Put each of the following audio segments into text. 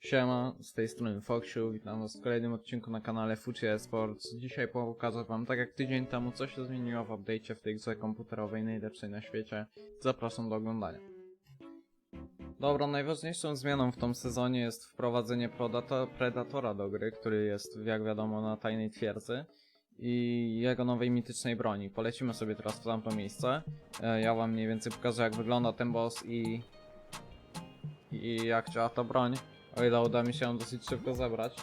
Siema, z tej strony Foxiu, witam was w kolejnym odcinku na kanale Fuji Esports. Dzisiaj pokażę wam, tak jak tydzień temu, co się zmieniło w update'cie w tej grze komputerowej najlepszej na świecie. Zapraszam do oglądania. Dobra, najważniejszą zmianą w tym sezonie jest wprowadzenie Predato- Predatora do gry, który jest, jak wiadomo, na tajnej twierdzy i jego nowej mitycznej broni. Polecimy sobie teraz w tamto miejsce. E, Ja wam mniej więcej pokażę, jak wygląda ten boss i i jak działa ta broń. O ile uda mi się ją dosyć szybko zebrać,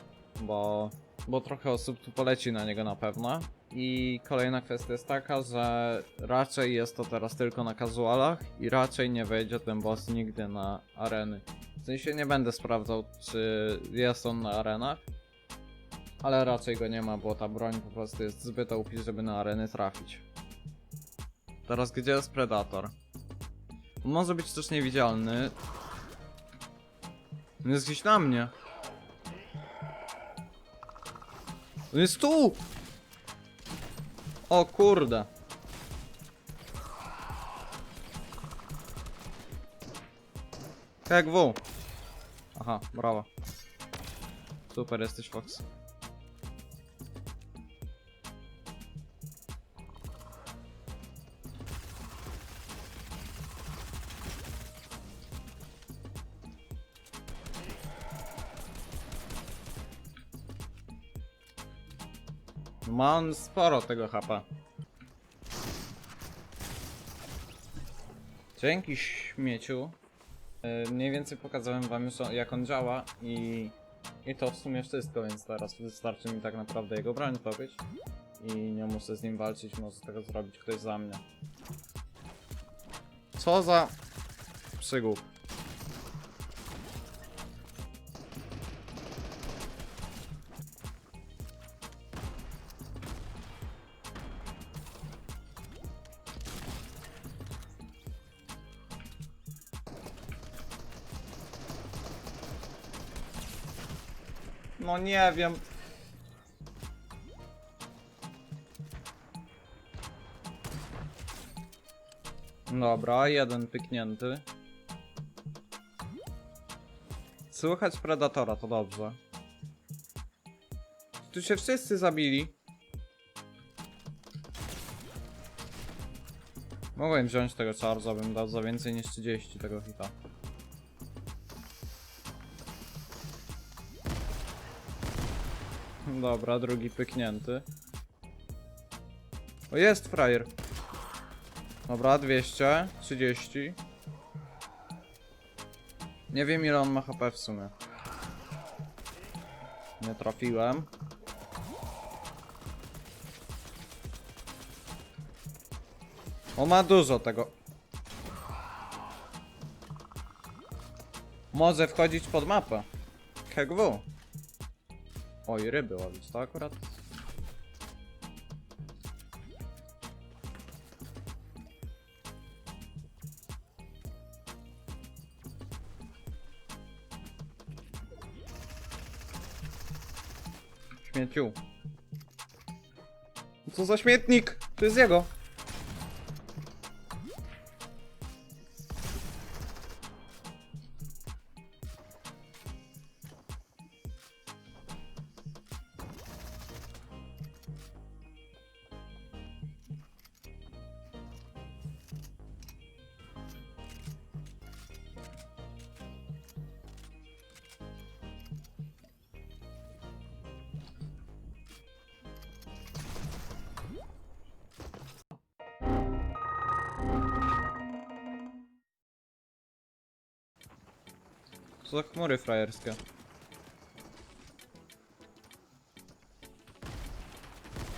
bo, bo trochę osób tu poleci na niego na pewno. I kolejna kwestia jest taka, że raczej jest to teraz tylko na casualach i raczej nie wejdzie ten boss nigdy na areny. W sensie nie będę sprawdzał, czy jest on na arenach, ale raczej go nie ma, bo ta broń po prostu jest zbyt OP, żeby na areny trafić. Teraz gdzie jest Predator? Może być też niewidzialny, on jest gdzieś na mnie. On jest tu! O kurde. Jak w. Aha, brawo. Super jesteś Fox. Ma on sporo tego HP. Dzięki śmieciu. Yy, mniej więcej pokazałem wam już jak on działa i, i to w sumie wszystko, więc teraz wystarczy mi tak naprawdę jego broń zdobyć. I nie muszę z nim walczyć, może tego zrobić ktoś za mnie. Co za przygód. No nie wiem. Dobra, jeden pyknięty. Słychać Predatora, to dobrze. Tu się wszyscy zabili. Mogłem wziąć tego charge'a, bym dał za więcej niż 30 tego hita. Dobra, drugi pyknięty. O, jest frajer. Dobra, 200, 30. Nie wiem ile on ma HP w sumie. Nie trafiłem. On ma dużo tego. Może wchodzić pod mapę. KGW. Oj, ryby łowić, to akurat. Śmieciu. Co za śmietnik? To jest jego. Za chmury frajerskie.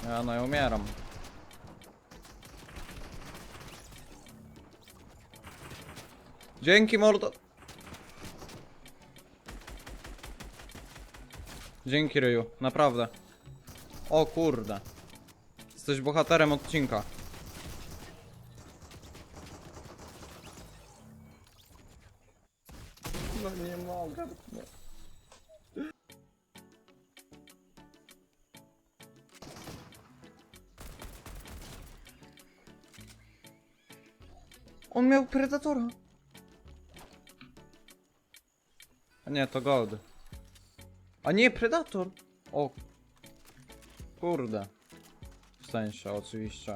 Ja no ja umieram. Dzięki mordo. Dzięki Ryju, naprawdę. O kurde. Jesteś bohaterem odcinka. On miał Predatora. A nie, to Gold. A nie, Predator! O. Kurde. W sensie, oczywiście.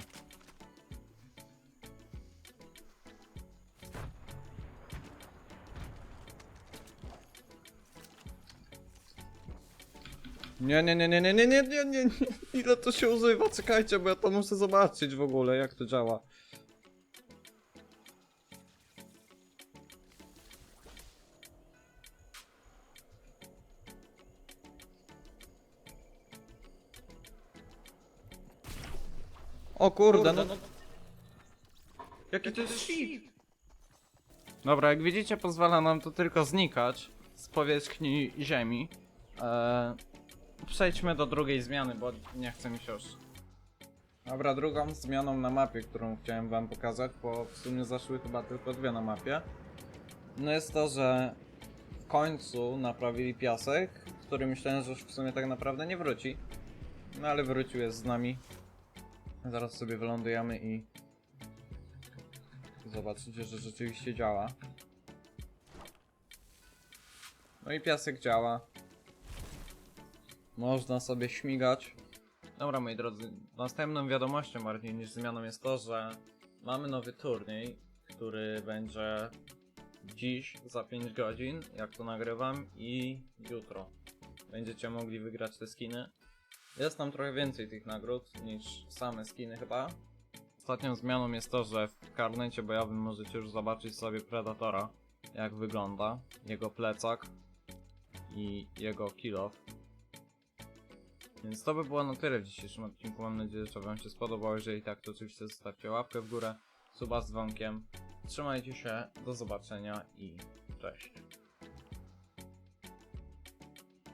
Nie, nie, nie, nie, nie, nie, nie, nie, nie, nie. Ile to się używa? Czekajcie, bo ja to muszę zobaczyć w ogóle, jak to działa. O kurde, no... Jaki to jest shit? Dobra, jak widzicie pozwala nam to tylko znikać z powierzchni ziemi. Eee, przejdźmy do drugiej zmiany, bo nie chcę mi się już. Dobra, drugą zmianą na mapie, którą chciałem wam pokazać, bo w sumie zaszły chyba tylko dwie na mapie. No jest to, że w końcu naprawili piasek, który myślałem, że już w sumie tak naprawdę nie wróci. No ale wrócił, jest z nami. Zaraz sobie wylądujemy i zobaczycie, że rzeczywiście działa. No i piasek działa. Można sobie śmigać. Dobra, moi drodzy, następną wiadomością bardziej niż zmianą jest to, że mamy nowy turniej, który będzie dziś za 5 godzin, jak to nagrywam, i jutro. Będziecie mogli wygrać te skiny. Jest tam trochę więcej tych nagród niż same skiny chyba. Ostatnią zmianą jest to, że w karnecie bojowym możecie już zobaczyć sobie Predatora, jak wygląda, jego plecak i jego kill. Więc to by było na tyle w dzisiejszym odcinku. Mam nadzieję, że Wam się spodobało. Jeżeli tak, to oczywiście zostawcie łapkę w górę, suba z dzwonkiem. Trzymajcie się, do zobaczenia i cześć.